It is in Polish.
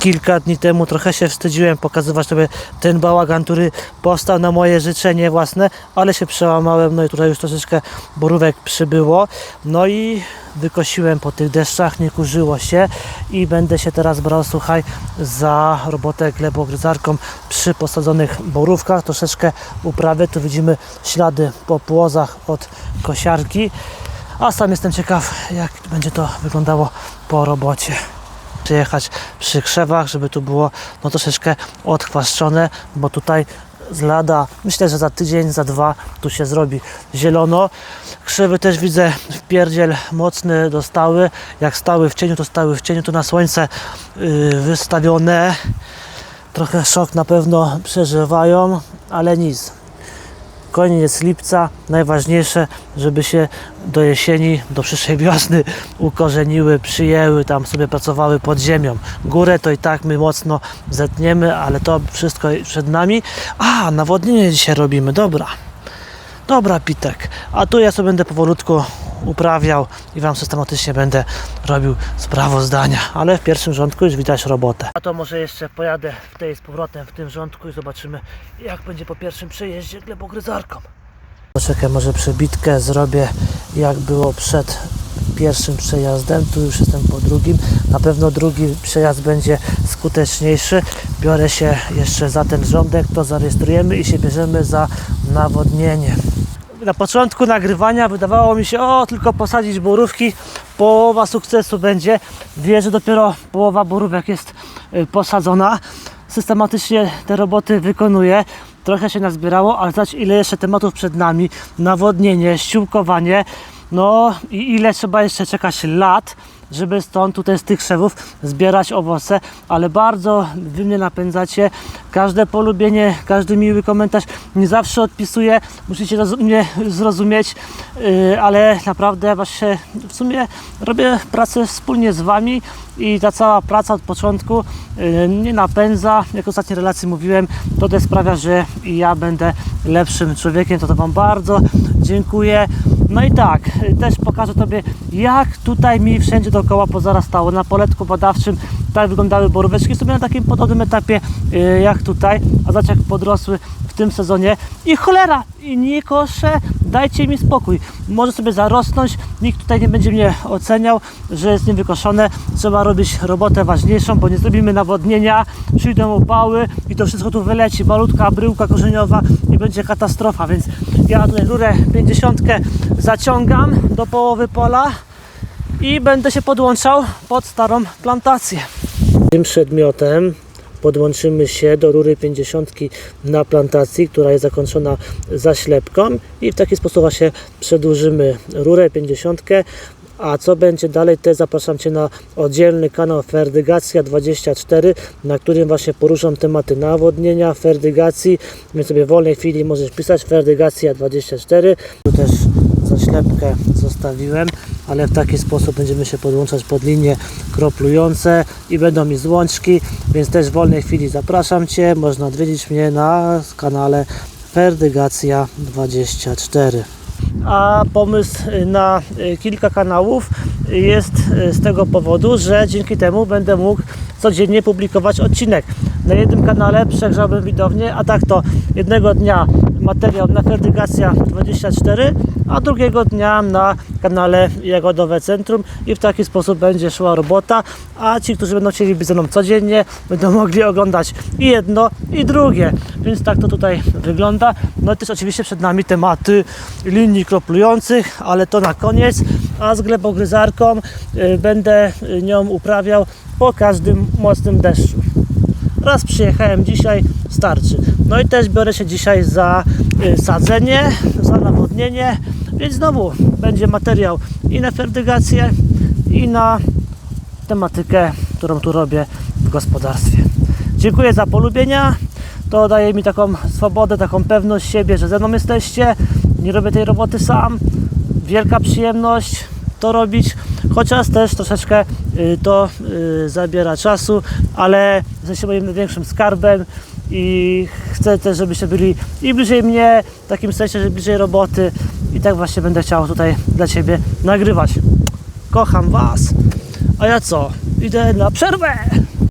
kilka dni temu trochę się wstydziłem pokazywać sobie ten bałagan, który powstał na moje życzenie własne, ale się przełamałem, no i tutaj już troszeczkę borówek przybyło. No i wykosiłem po tych deszczach, nie kurzyło się i będę się teraz brał, słuchaj, za robotę glebogryzarką przy posadzonych borówkach. Troszeczkę uprawy, tu widzimy ślady po płozach od kosiarki, a sam jestem ciekaw, jak będzie to wyglądało po robocie przyjechać przy krzewach, żeby tu było no troszeczkę odchwaszczone, bo tutaj z lada, myślę, że za tydzień, za dwa tu się zrobi zielono. Krzewy też widzę w pierdziel mocny dostały. Jak stały w cieniu, to stały w cieniu, tu na słońce yy, wystawione. Trochę szok na pewno przeżywają, ale nic. Koniec lipca, najważniejsze, żeby się do jesieni, do przyszłej wiosny ukorzeniły, przyjęły, tam sobie pracowały pod ziemią. Górę to i tak my mocno zetniemy, ale to wszystko przed nami. A, nawodnienie dzisiaj robimy, dobra. Dobra, Pitek. A tu ja sobie będę powolutku uprawiał i Wam systematycznie będę robił sprawozdania. Ale w pierwszym rządku już widać robotę. A to może jeszcze pojadę w tej z powrotem w tym rządku i zobaczymy jak będzie po pierwszym przejeździe glebogryzarką. Poczekaj, może przebitkę zrobię jak było przed pierwszym przejazdem. Tu już jestem po drugim. Na pewno drugi przejazd będzie skuteczniejszy. Biorę się jeszcze za ten rządek, to zarejestrujemy i się bierzemy za nawodnienie. Na początku nagrywania wydawało mi się, o tylko posadzić borówki, połowa sukcesu będzie. Wie, że dopiero połowa borówek jest y, posadzona. Systematycznie te roboty wykonuję. Trochę się nazbierało, ale zobacz ile jeszcze tematów przed nami. Nawodnienie, ściółkowanie. No i ile trzeba jeszcze czekać lat, żeby stąd tutaj z tych krzewów zbierać owoce, ale bardzo wy mnie napędzacie. Każde polubienie, każdy miły komentarz nie zawsze odpisuję. Musicie mnie zrozumieć, yy, ale naprawdę właśnie w sumie robię pracę wspólnie z wami i ta cała praca od początku yy, mnie napędza. Jak ostatniej relacji mówiłem, to też sprawia, że ja będę lepszym człowiekiem. To, to wam bardzo dziękuję. No i tak, też pokażę Tobie, jak tutaj mi wszędzie dookoła pozarastało. Na poletku badawczym tak wyglądały boróweczki, sobie na takim podobnym etapie y, jak tutaj, a zobacz jak podrosły w tym sezonie. I cholera, i nie koszę, dajcie mi spokój. Może sobie zarosnąć, nikt tutaj nie będzie mnie oceniał, że jest niewykoszone. Trzeba robić robotę ważniejszą, bo nie zrobimy nawodnienia, przyjdą upały i to wszystko tu wyleci. Malutka bryłka korzeniowa i będzie katastrofa, więc ja tutaj rurę 50 zaciągam do połowy pola i będę się podłączał pod starą plantację. Tym przedmiotem podłączymy się do rury 50 na plantacji, która jest zakończona zaślepką i w taki sposób właśnie przedłużymy rurę 50. A co będzie dalej, też zapraszam Cię na oddzielny kanał Ferdygacja 24, na którym właśnie poruszam tematy nawodnienia, ferdygacji, więc sobie w wolnej chwili możesz pisać Ferdygacja 24. Tu też zaślepkę zostawiłem, ale w taki sposób będziemy się podłączać pod linie kroplujące i będą mi złączki, więc też w wolnej chwili zapraszam Cię, można odwiedzić mnie na kanale Ferdygacja 24 a pomysł na y, kilka kanałów jest y, z tego powodu, że dzięki temu będę mógł codziennie publikować odcinek. Na jednym kanale przegrzałbym widownię, a tak to jednego dnia materiał na Ferdygacja 24, a drugiego dnia na kanale Jagodowe Centrum i w taki sposób będzie szła robota, a ci, którzy będą chcieli być ze mną codziennie, będą mogli oglądać i jedno, i drugie. Więc tak to tutaj wygląda. No i też oczywiście przed nami tematy linii kroplujących, ale to na koniec, a z glebogryzarką y, będę nią uprawiał po każdym mocnym deszczu. Raz przyjechałem dzisiaj, starczy. No i też biorę się dzisiaj za y, sadzenie, za nawodnienie, więc znowu będzie materiał i na ferdygację, i na tematykę, którą tu robię w gospodarstwie. Dziękuję za polubienia. To daje mi taką swobodę, taką pewność siebie, że ze mną jesteście. Nie robię tej roboty sam. Wielka przyjemność to robić, chociaż też troszeczkę y, to y, zabiera czasu, ale jesteście moim największym skarbem i chcę też, żebyście byli i bliżej mnie, w takim sensie, że bliżej roboty i tak właśnie będę chciał tutaj dla Ciebie nagrywać. Kocham Was, a ja co? Idę na przerwę!